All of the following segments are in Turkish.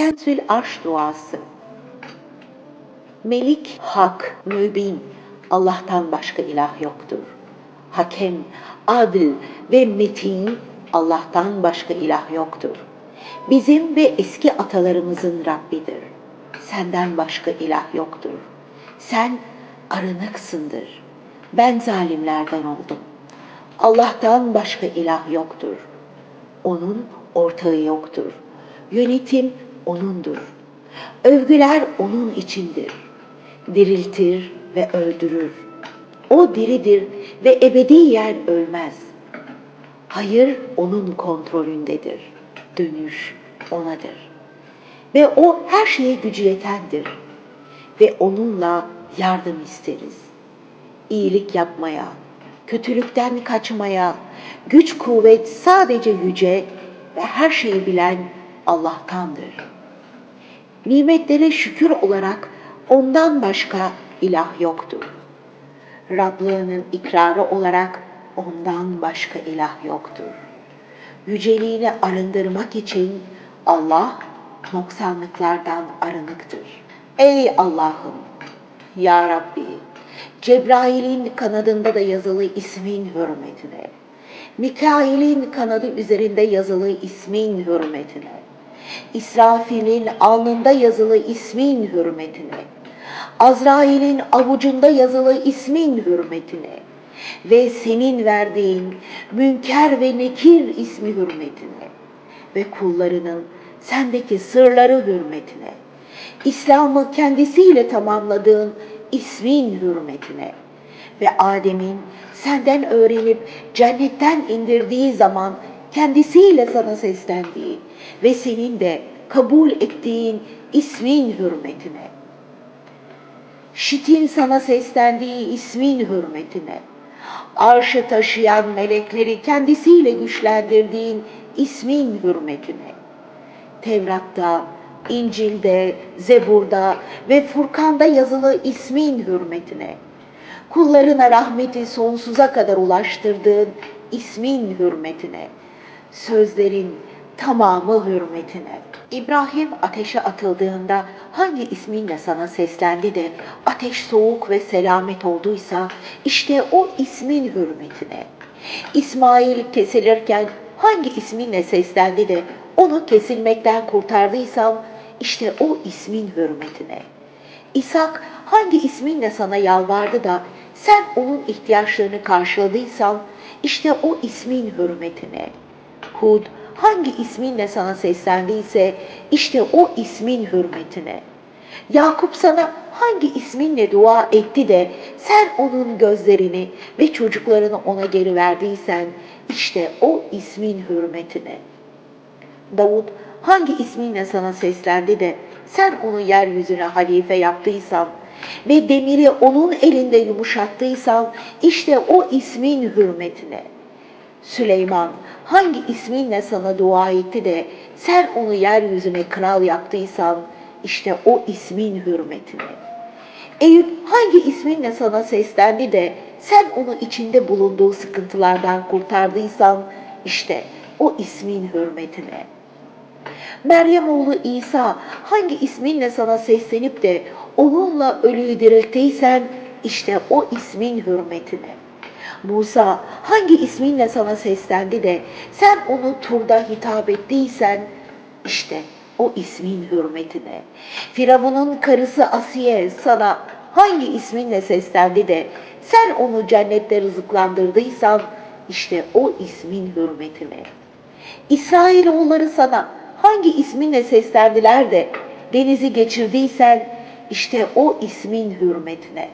Kensül Arş duası. Melik, hak, mübin, Allah'tan başka ilah yoktur. Hakem, adil ve metin, Allah'tan başka ilah yoktur. Bizim ve eski atalarımızın Rabbidir. Senden başka ilah yoktur. Sen arınıksındır. Ben zalimlerden oldum. Allah'tan başka ilah yoktur. Onun ortağı yoktur. Yönetim O'nundur. Övgüler O'nun içindir. Diriltir ve öldürür. O diridir ve ebediyen ölmez. Hayır O'nun kontrolündedir. Dönüş O'nadır. Ve O her şeye gücü yetendir. Ve O'nunla yardım isteriz. İyilik yapmaya, kötülükten kaçmaya, güç kuvvet sadece yüce ve her şeyi bilen Allah'tandır. Nimetlere şükür olarak ondan başka ilah yoktur. Rablığının ikrarı olarak ondan başka ilah yoktur. Yüceliğini arındırmak için Allah noksanlıklardan arınıktır. Ey Allah'ım! Ya Rabbi! Cebrail'in kanadında da yazılı ismin hürmetine, Mikail'in kanadı üzerinde yazılı ismin hürmetine, İsrafil'in alnında yazılı ismin hürmetine, Azrail'in avucunda yazılı ismin hürmetine ve senin verdiğin Münker ve Nekir ismi hürmetine ve kullarının sendeki sırları hürmetine, İslam'ı kendisiyle tamamladığın ismin hürmetine ve Adem'in senden öğrenip cennetten indirdiği zaman kendisiyle sana seslendiği ve senin de kabul ettiğin ismin hürmetine. Şit'in sana seslendiği ismin hürmetine. Arşı taşıyan melekleri kendisiyle güçlendirdiğin ismin hürmetine. Tevrat'ta, İncil'de, Zebur'da ve Furkan'da yazılı ismin hürmetine, kullarına rahmeti sonsuza kadar ulaştırdığın ismin hürmetine, sözlerin tamamı hürmetine. İbrahim ateşe atıldığında hangi isminle sana seslendi de ateş soğuk ve selamet olduysa işte o ismin hürmetine. İsmail kesilirken hangi isminle seslendi de onu kesilmekten kurtardıysam işte o ismin hürmetine. İshak hangi isminle sana yalvardı da sen onun ihtiyaçlarını karşıladıysan işte o ismin hürmetine. Hud hangi isminle sana seslendiyse işte o ismin hürmetine. Yakup sana hangi isminle dua etti de sen onun gözlerini ve çocuklarını ona geri verdiysen işte o ismin hürmetine. Davut hangi isminle sana seslendi de sen onu yeryüzüne halife yaptıysan ve demiri onun elinde yumuşattıysan işte o ismin hürmetine. Süleyman hangi isminle sana dua etti de sen onu yeryüzüne kral yaptıysan işte o ismin hürmetine. Eyüp hangi isminle sana seslendi de sen onu içinde bulunduğu sıkıntılardan kurtardıysan işte o ismin hürmetine. Meryem oğlu İsa hangi isminle sana seslenip de onunla ölüyü dirilttiysen işte o ismin hürmetine. Musa hangi isminle sana seslendi de sen onu turda hitap ettiysen işte o ismin hürmetine. Firavun'un karısı Asiye sana hangi isminle seslendi de sen onu cennette rızıklandırdıysan işte o ismin hürmetine. İsrailoğulları sana hangi isminle seslendiler de denizi geçirdiysen işte o ismin hürmetine.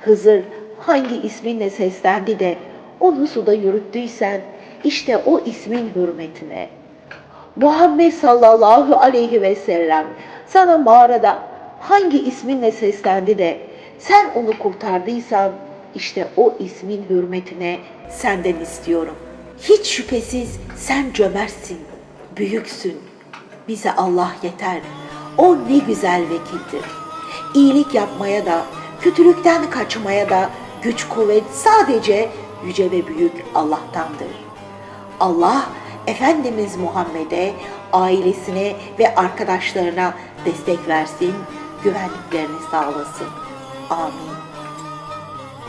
Hızır hangi isminle seslendi de onu suda yürüttüysen işte o ismin hürmetine. Muhammed sallallahu aleyhi ve sellem sana mağarada hangi isminle seslendi de sen onu kurtardıysan işte o ismin hürmetine senden istiyorum. Hiç şüphesiz sen cömertsin, büyüksün. Bize Allah yeter. O ne güzel vekildir. İyilik yapmaya da, kötülükten kaçmaya da güç kuvvet sadece yüce ve büyük Allah'tandır. Allah Efendimiz Muhammed'e, ailesine ve arkadaşlarına destek versin, güvenliklerini sağlasın. Amin.